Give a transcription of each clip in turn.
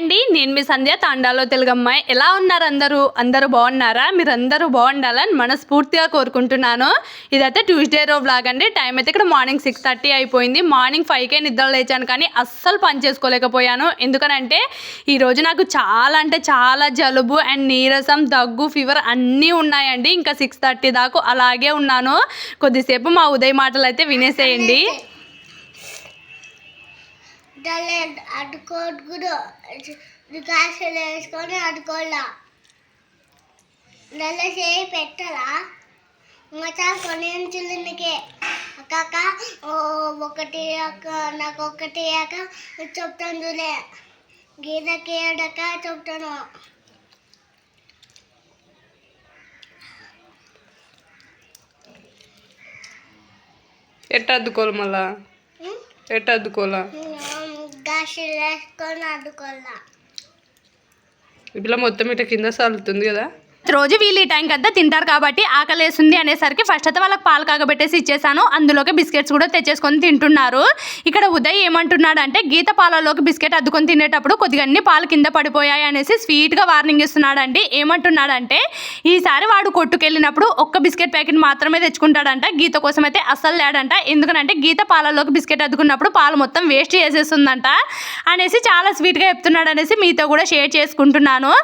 అండి నేను మీ సంధ్య తాండాలో తెలుగమ్మాయి ఎలా ఉన్నారు అందరూ? అందరూ బాగున్నారా? మీరు అందరూ బాగుండాలని మనస్ఫూర్తిగా కోరుకుంటున్నాను. ఇదైతే ట్యూస్డే రో బ్లాగ్ అండి. టైం అయితే ఇక్కడ మార్నింగ్ సిక్స్ థర్టీ అయిపోయింది. మార్నింగ్ ఫైవ్కే నిద్ర లేచాను కానీ అస్సలు పని చేసుకోలేకపోయాను. ఎందుకనంటే ఈరోజు నాకు చాలా అంటే చాలా జలుబు అండ్ నీరసం దగ్గు ఫీవర్ అన్నీ ఉన్నాయండి. ఇంకా సిక్స్ థర్టీ దాకా అలాగే ఉన్నాను. కొద్దిసేపు మా ఉదయ మాటలు అయితే వినేసేయండి దాన్ని అడ్డుకోడు గ్యాసులు వేసుకొని అడ్డుకోవాలా దానిలో చేయి పెట్టాలా? ఇంకా కొన్ని అంచులకే అక్క ఓ ఒకటి అక్క నాకు ఒకటి అక్క చెప్తాను చూలే గీతకి ఏడక చెప్తాను. ఎట్ట అద్దుకోవాలి మళ్ళా ఎట్ట అద్దుకోవాలా గ్యాసులు వేసుకొని అడ్డుకోవాలా ఇట్లా మొత్తం ఇట్లా కింద సాలుతుంది కదా? రోజు వీళ్ళు ఈ టైంకి అంతా తింటారు కాబట్టి ఆకలేస్తుంది అనేసరికి ఫస్ట్ అయితే వాళ్ళకి పాలు కాగబెట్టేసి ఇచ్చేసాను. అందులోకి బిస్కెట్స్ కూడా తెచ్చేసుకొని తింటున్నారు. ఇక్కడ ఉదయ్ ఏమంటున్నాడు అంటే గీత పాలలోకి బిస్కెట్ అద్దుకొని తినేటప్పుడు కొద్దిగా అన్ని పాలు కింద పడిపోయాయి అనేసి స్వీట్గా వార్నింగ్ ఇస్తున్నాడండి. ఏమంటున్నాడంటే ఈసారి వాడు కొట్టుకెళ్ళినప్పుడు ఒక్క బిస్కెట్ ప్యాకెట్ మాత్రమే తెచ్చుకుంటాడంట. గీత కోసం అయితే అస్సలు లేడంట. ఎందుకనంటే గీత పాలలోకి బిస్కెట్ అద్దుకున్నప్పుడు పాలు మొత్తం వేస్ట్ చేసేస్తుందంట అనేసి చాలా స్వీట్గా చెప్తున్నాడు అనేసి మీతో కూడా షేర్ చేసుకుంటున్నాను.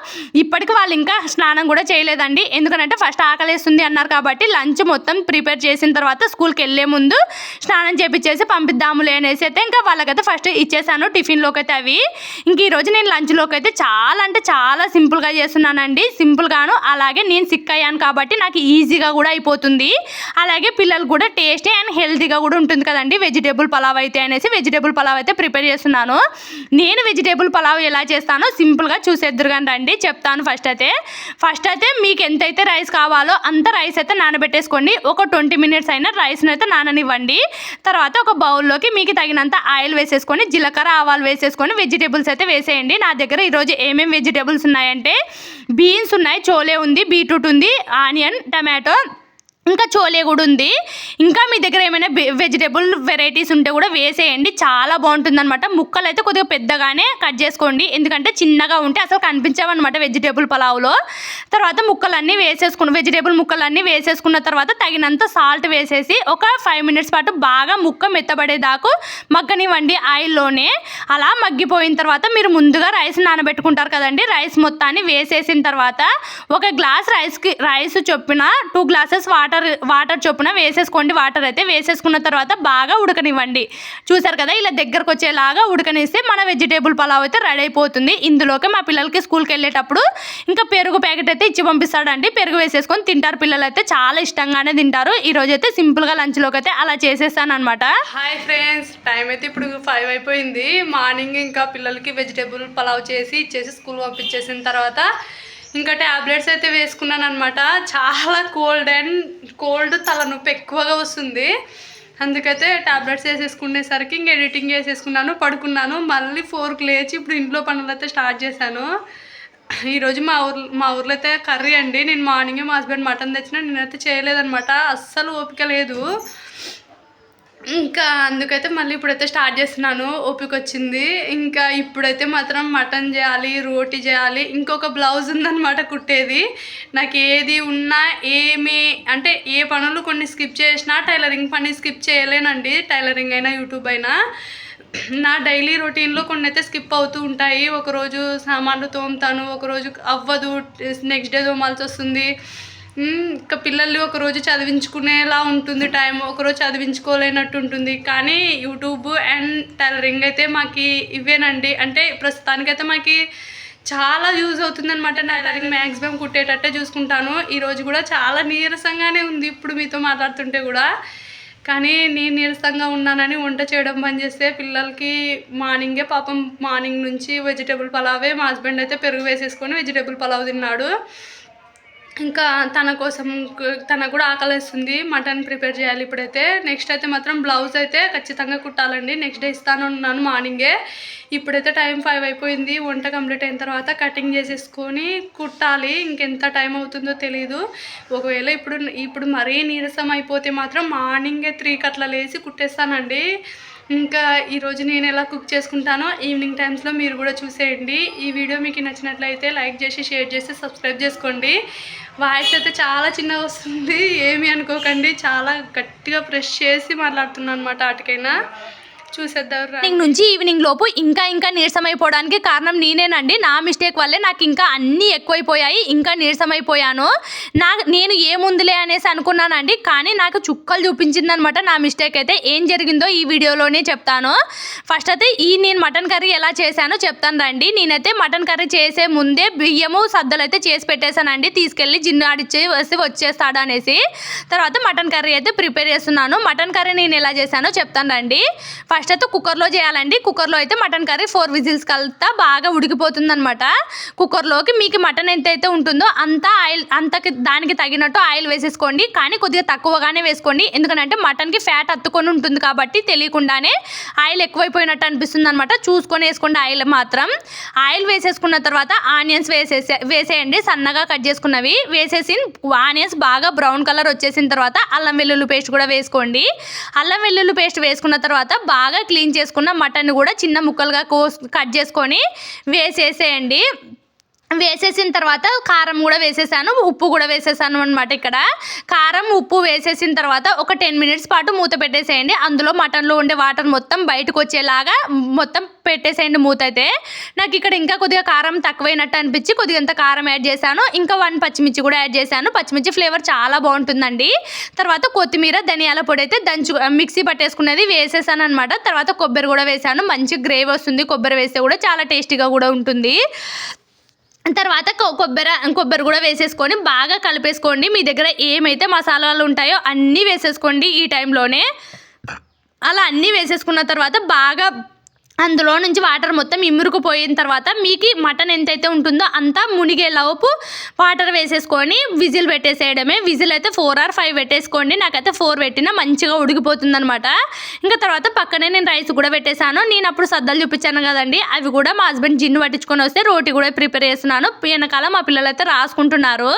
ఇప్పటికి వాళ్ళు ఇంకా స్నానం కూడా చేయలేదండి. ఎందుకంటే ఫస్ట్ ఆకలేస్తుంది అన్నారు కాబట్టి లంచ్ మొత్తం ప్రిపేర్ చేసిన తర్వాత స్కూల్కి వెళ్ళే ముందు స్నానం చేపించేసి పంపిద్దాములే అనేసి అయితే ఇంకా వాళ్ళకైతే ఫస్ట్ ఇచ్చేసాను టిఫిన్లోకి అయితే అవి. ఇంక ఈరోజు నేను లంచ్లోకి అయితే చాలా అంటే చాలా సింపుల్గా చేస్తున్నానండి. సింపుల్గాను అలాగే నేను సిక్ అయ్యాను కాబట్టి నాకు ఈజీగా కూడా అయిపోతుంది. అలాగే పిల్లలు కూడా టేస్టీ అండ్ హెల్తీగా కూడా ఉంటుంది కదండి. వెజిటేబుల్ పలావ్ అయితే అనేసి వెజిటేబుల్ పలావ్ అయితే ప్రిపేర్ చేస్తున్నాను. నేను వెజిటేబుల్ పలావ్ ఎలా చేస్తానో సింపుల్గా చూసేద్దరు కానీ రండి. చెప్తాను ఫస్ట్ అయితే. ఫస్ట్ అయితే మీకు ఎంతైతే రైస్ కావాలో అంత రైస్ అయితే నానబెట్టేసుకోండి. ఒక ట్వంటీ మినిట్స్ అయినా రైస్ని అయితే నాననివ్వండి. తర్వాత ఒక బౌల్లోకి మీకు తగినంత ఆయిల్ వేసేసుకొని జీలకర్ర ఆవాలు వేసేసుకొని వెజిటేబుల్స్ అయితే వేసేయండి. నా దగ్గర ఈరోజు ఏమేమి వెజిటేబుల్స్ ఉన్నాయంటే బీన్స్ ఉన్నాయి చోలే ఉంది బీట్రూట్ ఉంది ఆనియన్ టమాటో ఇంకా చోలే కూడా ఉంది. ఇంకా మీ దగ్గర ఏమైనా వెజిటేబుల్ వెరైటీస్ ఉంటే కూడా వేసేయండి. చాలా బాగుంటుంది అనమాట ముక్కలు అయితే కొద్దిగా పెద్దగానే కట్ చేసుకోండి. ఎందుకంటే చిన్నగా ఉంటే అసలు కనిపించవన్నమాట వెజిటేబుల్ పలావ్లో. తర్వాత ముక్కలన్నీ వేసేసుకున్న వెజిటేబుల్ ముక్కలన్నీ వేసేసుకున్న తర్వాత తగినంత సాల్ట్ వేసేసి ఒక ఫైవ్ మినిట్స్ పాటు బాగా ముక్క మెత్తబడేదాకు మగ్గనివ్వండి ఆయిల్లోనే. అలా మగ్గిపోయిన తర్వాత మీరు ముందుగా రైస్ నానబెట్టుకుంటారు కదండి. రైస్ మొత్తాన్ని వేసేసిన తర్వాత ఒక గ్లాస్ రైస్కి రైస్ చొప్పున two glasses water water water చొప్పున వేసేసుకోండి. వాటర్ అయితే వేసేసుకున్న తర్వాత బాగా ఉడకనివ్వండి. చూసారు కదా ఇలా దగ్గరకు వచ్చేలాగా ఉడకనిస్తే మన వెజిటేబుల్ పలావ్ అయితే రెడీ అయిపోతుంది. ఇందులోకి మా పిల్లలకి స్కూల్కి వెళ్ళేటప్పుడు ఇంకా పెరుగు ప్యాకెట్ అయితే ఇచ్చి పంపిస్తాడండి. పెరుగు వేసేసుకొని తింటారు. పిల్లలు అయితే చాలా ఇష్టంగానే తింటారు. ఈ రోజు అయితే సింపుల్గా లంచ్లోకి అయితే అలా చేసేస్తాను అనమాట హాయ్ ఫ్రెండ్స్ టైం అయితే ఇప్పుడు ఫైవ్ అయిపోయింది. మార్నింగ్ ఇంకా పిల్లలకి వెజిటేబుల్ పలావ్ చేసి ఇచ్చేసి స్కూల్ పంపించేసిన తర్వాత ఇంకా ట్యాబ్లెట్స్ అయితే వేసుకున్నాను అనమాట చాలా కోల్డ్ అండ్ కోల్డ్ తలనొప్పి ఎక్కువగా వస్తుంది. అందుకైతే ట్యాబ్లెట్స్ వేసేసుకునేసరికి ఇంక ఎడిటింగ్ చేసేసుకున్నాను పడుకున్నాను. మళ్ళీ ఫోర్కి లేచి ఇప్పుడు ఇంట్లో పనులు అయితే స్టార్ట్ చేశాను. ఈరోజు మా ఊర్లో మా ఊర్లో అయితే కర్రీ అండి. నేను మార్నింగే మా హస్బెండ్ మటన్ తెచ్చిన నేనైతే చేయలేదనమాట అస్సలు ఓపిక లేదు. ఇంకా అందుకైతే మళ్ళీ ఇప్పుడైతే స్టార్ట్ చేస్తున్నాను. ఓపిక వచ్చింది ఇంకా ఇప్పుడైతే మాత్రం మటన్ చేయాలి రోటీ చేయాలి ఇంకొక బ్లౌజ్ ఉందన్నమాట కుట్టేది. నాకు ఏది ఉన్నా ఏమి అంటే ఏ పనులు కొన్ని స్కిప్ చేసినా టైలరింగ్ పని స్కిప్ చేయలేనండి. టైలరింగ్ అయినా యూట్యూబ్ అయినా. నా డైలీ రొటీన్లో కొన్ని అయితే స్కిప్ అవుతూ ఉంటాయి. ఒకరోజు సామాన్లు తోముతాను ఒకరోజు అవ్వదు నెక్స్ట్ డే తోమాల్సి వస్తుంది. ఇంకా పిల్లల్ని ఒకరోజు చదివించుకునేలా ఉంటుంది టైం ఒకరోజు చదివించుకోలేనట్టు ఉంటుంది. కానీ యూట్యూబ్ అండ్ టైలరింగ్ అయితే మాకు ఇవేనండి అంటే ప్రస్తుతానికైతే మాకు చాలా యూజ్ అవుతుందనమాట టైలరింగ్ మ్యాక్సిమం కుట్టేటట్టే చూసుకుంటాను. ఈరోజు కూడా చాలా నీరసంగానే ఉంది ఇప్పుడు మీతో మాట్లాడుతుంటే కూడా. కానీ నేను నీరసంగా ఉన్నానని వంట చేయడం పని చేస్తే పిల్లలకి మార్నింగే పాపం మార్నింగ్ నుంచి వెజిటేబుల్ పలావే. మా హస్బెండ్ అయితే పెరుగు వేసేసుకొని వెజిటేబుల్ పలావ్ తిన్నాడు. ఇంకా తన కోసం తనకు కూడా ఆకలిస్తుంది మటన్ ప్రిపేర్ చేయాలి ఇప్పుడైతే. నెక్స్ట్ అయితే మాత్రం బ్లౌజ్ అయితే ఖచ్చితంగా కుట్టాలండి. నెక్స్ట్ డే ఇస్తానున్నాను మార్నింగే. ఇప్పుడైతే టైం ఫైవ్ అయిపోయింది. వంట కంప్లీట్ అయిన తర్వాత కటింగ్ చేసేసుకొని కుట్టాలి. ఇంకెంత టైం అవుతుందో తెలియదు ఒకవేళ ఇప్పుడు ఇప్పుడు మరీ నీరసం అయిపోతే మాత్రం మార్నింగే త్రీకి అట్లా లేచి కుట్టేస్తానండి. ఇంకా ఈరోజు నేను ఎలా కుక్ చేసుకుంటానో ఈవినింగ్ టైమ్స్లో మీరు కూడా చూసేయండి. ఈ వీడియో మీకు నచ్చినట్లయితే లైక్ చేసి షేర్ చేసి సబ్స్క్రైబ్ చేసుకోండి. వాయిస్ అయితే చాలా చిన్నగా వస్తుంది. ఏమీ అనుకోకండి. చాలా గట్టిగా ప్రెస్ చేసి మాట్లాడుతున్నాను అనమాట వాటికైనా చూసేద్దాం మార్నింగ్ నుంచి ఈవినింగ్ లోపు ఇంకా ఇంకా నీరసమైపోవడానికి కారణం నేనేనండి. నా మిస్టేక్ వల్లే నాకు ఇంకా అన్నీ ఎక్కువైపోయాయి. ఇంకా నీరసమైపోయాను. నా నేను ఏముందిలే అనేసి అనుకున్నానండి. కానీ నాకు చుక్కలు చూపించింది అనమాట నా మిస్టేక్ అయితే. ఏం జరిగిందో ఈ వీడియోలోనే చెప్తాను. ఫస్ట్ అయితే ఈ నేను మటన్ కర్రీ ఎలా చేశానో చెప్తాను రండి. నేనైతే మటన్ కర్రీ చేసే ముందే బియ్యము సద్దలు అయితే చేసి పెట్టేశానండి. తీసుకెళ్ళి జిన్ను వస్తే వచ్చేస్తాడు అనేసి తర్వాత మటన్ కర్రీ అయితే ప్రిపేర్ చేస్తున్నాను. మటన్ కర్రీ నేను ఎలా చేశానో చెప్తాను రండి. ఫస్ట్ అయితే కుక్కర్లో చేయాలండి. కుక్కర్లో అయితే మటన్ కర్రీ ఫోర్ విజిల్స్ కలుతా బాగా ఉడికిపోతుంది అనమాట కుక్కర్లోకి మీకు మటన్ ఎంత అయితే ఉంటుందో అంత ఆయిల్ అంతకి దానికి తగినట్టు ఆయిల్ వేసేసుకోండి. కానీ కొద్దిగా తక్కువగానే వేసుకోండి. ఎందుకంటే మటన్కి ఫ్యాట్ అత్తుకొని ఉంటుంది కాబట్టి తెలియకుండానే ఆయిల్ ఎక్కువైపోయినట్టు అనిపిస్తుంది అనమాట చూసుకొని వేసుకోండి ఆయిల్ మాత్రం. ఆయిల్ వేసేసుకున్న తర్వాత ఆనియన్స్ వేసేసే వేసేయండి సన్నగా కట్ చేసుకున్నవి. వేసేసి ఆనియన్స్ బాగా బ్రౌన్ కలర్ వచ్చేసిన తర్వాత అల్లం వెల్లుల్లి పేస్ట్ కూడా వేసుకోండి. అల్లం వెల్లుల్లి పేస్ట్ వేసుకున్న తర్వాత బాగా క్లీన్ చేసుకున్న మటన్ కూడా చిన్న ముక్కలుగా కోస్ కట్ చేసుకొని వేసేసేయండి. వేసేసిన తర్వాత కారం కూడా వేసేసాను ఉప్పు కూడా వేసేసాను అనమాట ఇక్కడ. కారం ఉప్పు వేసేసిన తర్వాత ఒక టెన్ మినిట్స్ పాటు మూత పెట్టేసేయండి. అందులో మటన్లో ఉండే వాటర్ మొత్తం బయటకు వచ్చేలాగా మొత్తం పెట్టేసేయండి మూత అయితే. నాకు ఇక్కడ ఇంకా కొద్దిగా కారం తక్కువైనట్టు అనిపించి కొద్దిగా అంత కారం యాడ్ చేశాను. ఇంకా వన్ పచ్చిమిర్చి కూడా యాడ్ చేశాను. పచ్చిమిర్చి ఫ్లేవర్ చాలా బాగుంటుందండి. తర్వాత కొత్తిమీర ధనియాల పొడి అయితే దంచు మిక్సీ పట్టేసుకునేది వేసేసాను అనమాట తర్వాత కొబ్బరి కూడా వేసాను మంచి గ్రేవీ వస్తుంది. కొబ్బరి వేస్తే కూడా చాలా టేస్టీగా కూడా ఉంటుంది. తర్వాత కొబ్బరి కొబ్బరి కూడా వేసేసుకొని బాగా కలిపేసుకోండి. మీ దగ్గర ఏమైతే మసాలాలు ఉంటాయో అన్నీ వేసేసుకోండి ఈ టైంలోనే. అలా అన్నీ వేసేసుకున్న తర్వాత బాగా అందులో నుంచి వాటర్ మొత్తం ఇమురుకుపోయిన తర్వాత మీకు మటన్ ఎంతైతే ఉంటుందో అంతా మునిగేలోపు వాటర్ వేసేసుకొని విజిల్ పెట్టేసేయడమే. విజిల్ అయితే ఫోర్ ఆర్ ఫైవ్ పెట్టేసుకోండి. నాకైతే ఫోర్ పెట్టినా మంచిగా ఉడికిపోతుంది అనమాట ఇంకా తర్వాత పక్కనే నేను రైస్ కూడా పెట్టేశాను. నేను అప్పుడు సద్దలు చూపించాను కదండి. అవి కూడా మా హస్బెండ్ జిన్ను పట్టించుకొని వస్తే రోటీ కూడా ప్రిపేర్ చేస్తున్నాను. వెనకాల మా పిల్లలు అయితే రాసుకుంటున్నారు.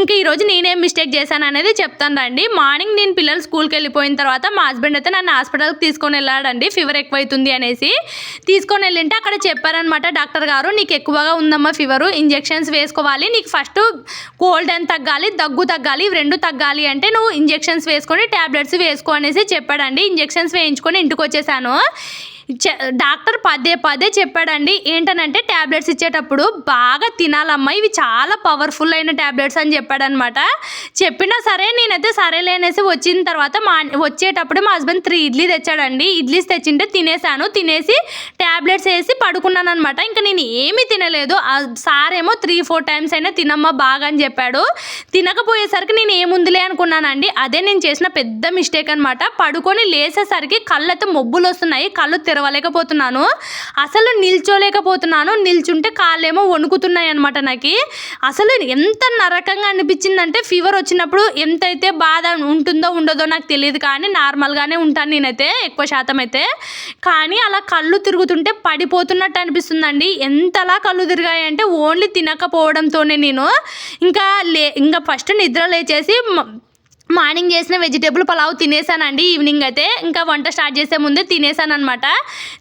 ఇంకా ఈరోజు నేనేం మిస్టేక్ చేశాను అనేది చెప్తాను రండి. మార్నింగ్ నేను పిల్లలు స్కూల్కి వెళ్ళిపోయిన తర్వాత మా హస్బెండ్ అయితే నన్ను హాస్పిటల్కి తీసుకొని వెళ్ళాడండి. ఫీవర్ ఎక్కువైతుంది అనేసి. తీసుకొని వెళ్ళింటే అక్కడ చెప్పారనమాట డాక్టర్ గారు నీకు ఎక్కువగా ఉందమ్మా ఫీవరు ఇంజెక్షన్స్ వేసుకోవాలి నీకు ఫస్ట్ కోల్డ్ అని తగ్గాలి దగ్గు తగ్గాలి ఇవి రెండు తగ్గాలి అంటే నువ్వు ఇంజెక్షన్స్ వేసుకొని ట్యాబ్లెట్స్ వేసుకో అనేసి చెప్పాడండి. ఇంజెక్షన్స్ వేయించుకొని ఇంటికి వచ్చేసాను డాక్టర్ పదే పదే చెప్పాడండి. ఏంటనంటే ట్యాబ్లెట్స్ ఇచ్చేటప్పుడు బాగా తినాలమ్మా. ఇవి చాలా పవర్ఫుల్ అయిన ట్యాబ్లెట్స్ అని చెప్పాడనమాట. చెప్పినా సరే నేనైతే సరేలే అనేసి వచ్చిన తర్వాత మా వచ్చేటప్పుడు మా హస్బెండ్ త్రీ ఇడ్లీ తెచ్చాడండి. ఇడ్లీస్ తెచ్చింటే తినేసాను తినేసి ట్యాబ్లెట్స్ వేసి పడుకున్నాను అనమాట ఇంకా నేను ఏమీ తినలేదు. సార్ ఏమో త్రీ ఫోర్ టైమ్స్ అయినా తినమ్మా బాగా అని చెప్పాడు. తినకపోయేసరికి నేను ఏముందిలే అనుకున్నానండి. అదే నేను చేసిన పెద్ద మిస్టేక్ అనమాట. పడుకొని లేసేసరికి కళ్ళైతే మొబ్బులు వస్తున్నాయి. కళ్ళు తెర తెరవలేకపోతున్నాను అసలు నిల్చోలేకపోతున్నాను. నిల్చుంటే కాళ్ళేమో వణుకుతున్నాయి అనమాట నాకు. అసలు ఎంత నరకంగా అనిపించిందంటే ఫీవర్ వచ్చినప్పుడు ఎంతైతే బాధ ఉంటుందో ఉండదో నాకు తెలియదు కానీ నార్మల్గానే ఉంటాను నేనైతే ఎక్కువ శాతం అయితే. కానీ అలా కళ్ళు తిరుగుతుంటే పడిపోతున్నట్టు అనిపిస్తుందండి. ఎంతలా కళ్ళు తిరిగాయంటే ఓన్లీ తినకపోవడంతోనే నేను. ఇంకా లే ఇంకా ఫస్ట్ నిద్ర లేచేసి మార్నింగ్ చేసిన వెజిటేబుల్ పలావ్ తినేసానండి. ఈవినింగ్ అయితే ఇంకా వంట స్టార్ట్ చేసే ముందే తినేసాను అనమాట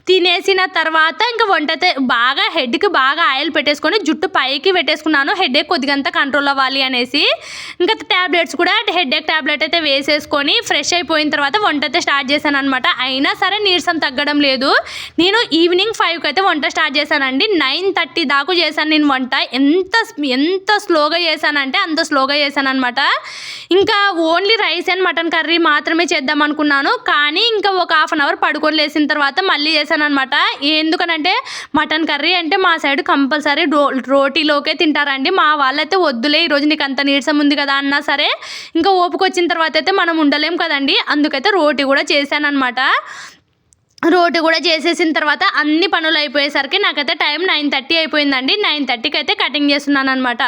తినేసిన తర్వాత ఇంకా వంట అయితే బాగా హెడ్కి బాగా ఆయిల్ పెట్టేసుకొని జుట్టు పైకి పెట్టేసుకున్నాను. హెడేక్ కొద్దిగంత కంట్రోల్ అవ్వాలి అనేసి. ఇంకా ట్యాబ్లెట్స్ కూడా హెడేక్ ట్యాబ్లెట్ అయితే వేసేసుకొని ఫ్రెష్ అయిపోయిన తర్వాత వంట అయితే స్టార్ట్ చేశాను అనమాట అయినా సరే నీరసం తగ్గడం లేదు. నేను ఈవినింగ్ ఫైవ్కి అయితే వంట స్టార్ట్ చేశానండి. నైన్ థర్టీ దాకా చేశాను నేను వంట. ఎంత ఎంత స్లోగా చేశానంటే అంత స్లోగా చేశాను అనమాట ఇంకా ఓ only rice and mutton curry మాత్రమే చేద్దాం అనుకున్నాను. కానీ ఇంకా ఒక హాఫ్ అన్ అవర్ పడుకొని లేసిన తర్వాత మళ్ళీ చేశాను అనమాట ఎందుకనంటే మటన్ కర్రీ అంటే మా సైడ్ కంపల్సరీ రో రోటీలోకే తింటారండి. మా వాళ్ళైతే వద్దులే ఈరోజు నీకు అంత నీరసం ఉంది కదా అన్నా సరే. ఇంకా ఓపుకొచ్చిన తర్వాత అయితే మనం ఉండలేం కదండి. అందుకైతే రోటీ కూడా చేశాను అనమాట రోటీ కూడా చేసేసిన తర్వాత అన్ని పనులు అయిపోయేసరికి నాకైతే టైం నైన్ థర్టీ అయిపోయిందండి. నైన్ థర్టీకి అయితే కటింగ్ చేస్తున్నాను అనమాట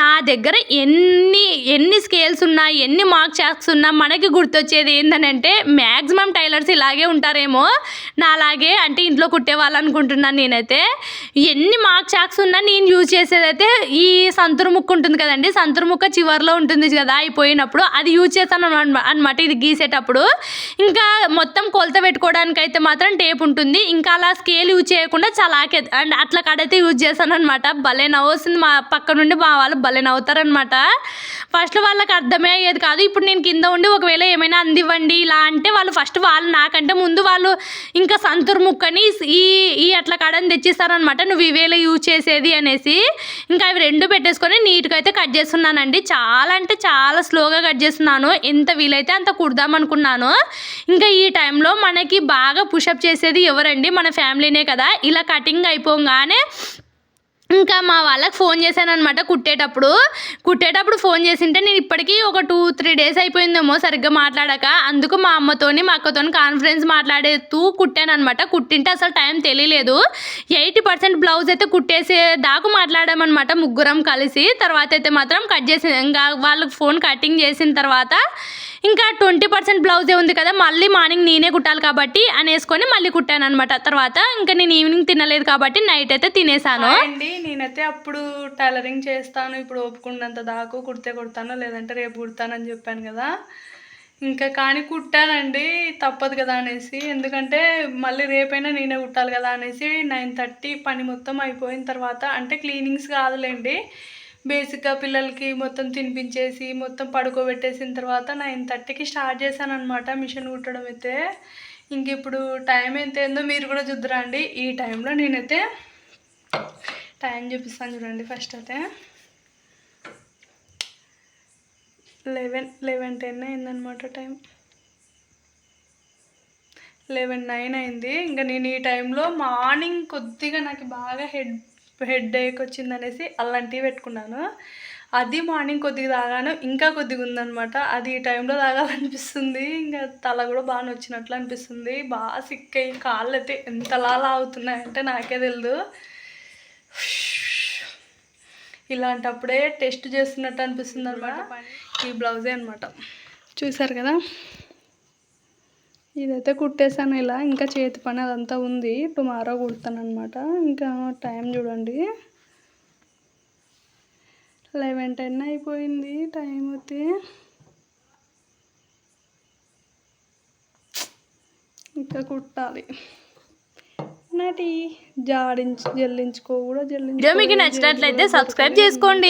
నా దగ్గర ఎన్ని ఎన్ని స్కేల్స్ ఉన్నా ఎన్ని మార్క్ చాక్స్ ఉన్నా మనకి గుర్తొచ్చేది ఏంటనంటే మ్యాక్సిమం టైలర్స్ ఇలాగే ఉంటారేమో. నాలాగే అంటే ఇంట్లో కుట్టే అనుకుంటున్నాను నేనైతే. ఎన్ని మార్క్ చాక్స్ ఉన్నా నేను యూజ్ చేసేదైతే ఈ సంతురు ముక్క ఉంటుంది కదండి. సంతురు ముక్క చివర్లో ఉంటుంది కదా అయిపోయినప్పుడు అది యూజ్ చేస్తాను అనమాట ఇది గీసేటప్పుడు. ఇంకా మొత్తం కొలత పెట్టుకోవడానికి అయితే మాత్రం టేప్ ఉంటుంది. ఇంకా అలా స్కేల్ యూజ్ చేయకుండా చాలా అండ్ అట్లా కడైతే యూజ్ చేశాను అనమాట భలే నవ్వుతుంది మా పక్క నుండి మా వాళ్ళు భలే నవ్వుతారనమాట ఫస్ట్ వాళ్ళకి అర్థమే అయ్యేది కాదు. ఇప్పుడు నేను కింద ఉండి ఒకవేళ ఏమైనా అందివ్వండి ఇలా అంటే వాళ్ళు ఫస్ట్ వాళ్ళు నాకంటే ముందు వాళ్ళు ఇంకా సంతూర్ ముక్కని ఈ ఈ అట్లా కడని తెచ్చిస్తారనమాట నువ్వు ఇవేలా యూజ్ చేసేది అనేసి ఇంకా అవి రెండు పెట్టేసుకొని నీట్గా అయితే కట్ చేస్తున్నానండి. చాలా అంటే చాలా స్లోగా కట్ చేస్తున్నాను. ఎంత వీలైతే అంత కుడదాం అనుకున్నాను. ఇంకా ఈ టైంలో మనకి బాగా పుషప్ చేసేది ఎవరండి? మన ఫ్యామిలీనే కదా? ఇలా కటింగ్ అయిపోగానే ఇంకా మా వాళ్ళకి ఫోన్ చేశాను అనమాట కుట్టేటప్పుడు. కుట్టేటప్పుడు ఫోన్ చేసింటే నేను ఇప్పటికీ ఒక టూ త్రీ డేస్ అయిపోయిందేమో సరిగ్గా మాట్లాడక. అందుకు మా అమ్మతోని మా అక్కతోని కాన్ఫరెన్స్ మాట్లాడేస్తూ కుట్టాను అనమాట కుట్టింటే అసలు టైం తెలియలేదు. ఎయిటీ పర్సెంట్ బ్లౌజ్ అయితే కుట్టేసే దాకా మాట్లాడామన్నమాట ముగ్గురం కలిసి. తర్వాత అయితే మాత్రం కట్ చేసి ఇంకా వాళ్ళకి ఫోన్ కటింగ్ చేసిన తర్వాత ఇంకా ట్వంటీ పర్సెంట్ బ్లౌజే ఉంది కదా మళ్ళీ మార్నింగ్ నేనే కుట్టాలి కాబట్టి అనేసుకొని మళ్ళీ కుట్టాను అనమాట తర్వాత ఇంకా నేను ఈవినింగ్ తినలేదు కాబట్టి నైట్ అయితే తినేసాను. అండి నేనైతే అప్పుడు టైలరింగ్ చేస్తాను ఇప్పుడు ఒప్పుకున్నంత దాకా కుడితే కుడతాను లేదంటే రేపు కుడతానని చెప్పాను కదా. ఇంకా కానీ కుట్టానండి తప్పదు కదా అనేసి. ఎందుకంటే మళ్ళీ రేపైనా నేనే కుట్టాలి కదా అనేసి నైన్ థర్టీ పని మొత్తం అయిపోయిన తర్వాత అంటే క్లీనింగ్స్ కాదులేండి బేసిక్గా పిల్లలకి మొత్తం తినిపించేసి మొత్తం పడుకోబెట్టేసిన తర్వాత నైన్ థర్టీకి స్టార్ట్ చేశాను అనమాట మిషన్ కుట్టడం అయితే. ఇంక ఇప్పుడు టైం ఎంత ఏందో మీరు కూడా చూద్దరండి ఈ టైంలో నేనైతే టైం చూపిస్తాను చూడండి ఫస్ట్ అయితే. లెవెన్ లెవెన్ టెన్ అయిందనమాట టైం. లెవెన్ నైన్ అయింది. ఇంకా నేను ఈ టైంలో మార్నింగ్ కొద్దిగా నాకు బాగా హెడ్ హెడ్ ఏక్ వచ్చిందనేసి అల్లం టీ పెట్టుకున్నాను. అది మార్నింగ్ కొద్దిగా తాగాను. ఇంకా కొద్దిగా ఉందనమాట అది ఈ టైంలో తాగాలనిపిస్తుంది. ఇంకా తల కూడా బాగా వచ్చినట్లు అనిపిస్తుంది. బాగా సిక్ అయ్యి కాళ్ళు అయితే ఎంతలా లాగుతున్నాయంటే నాకే తెలియదు ఇలాంటప్పుడే టెస్ట్ చేస్తున్నట్టు అనిపిస్తుంది అనమాట ఈ బ్లౌజే అనమాట చూసారు కదా? ఇదైతే కుట్టేశాను ఇలా. ఇంకా చేతి పని అదంతా ఉంది. టుమారో కుడతాను అనమాట ఇంకా టైం చూడండి. లెవెన్ టెన్ అయిపోయింది. టైం అయితే ఇంకా కుట్టాలి. నాటి జాడించి జల్లించుకో కూడా జల్లించుకో మీకు నచ్చినట్లయితే సబ్స్క్రైబ్ చేసుకోండి.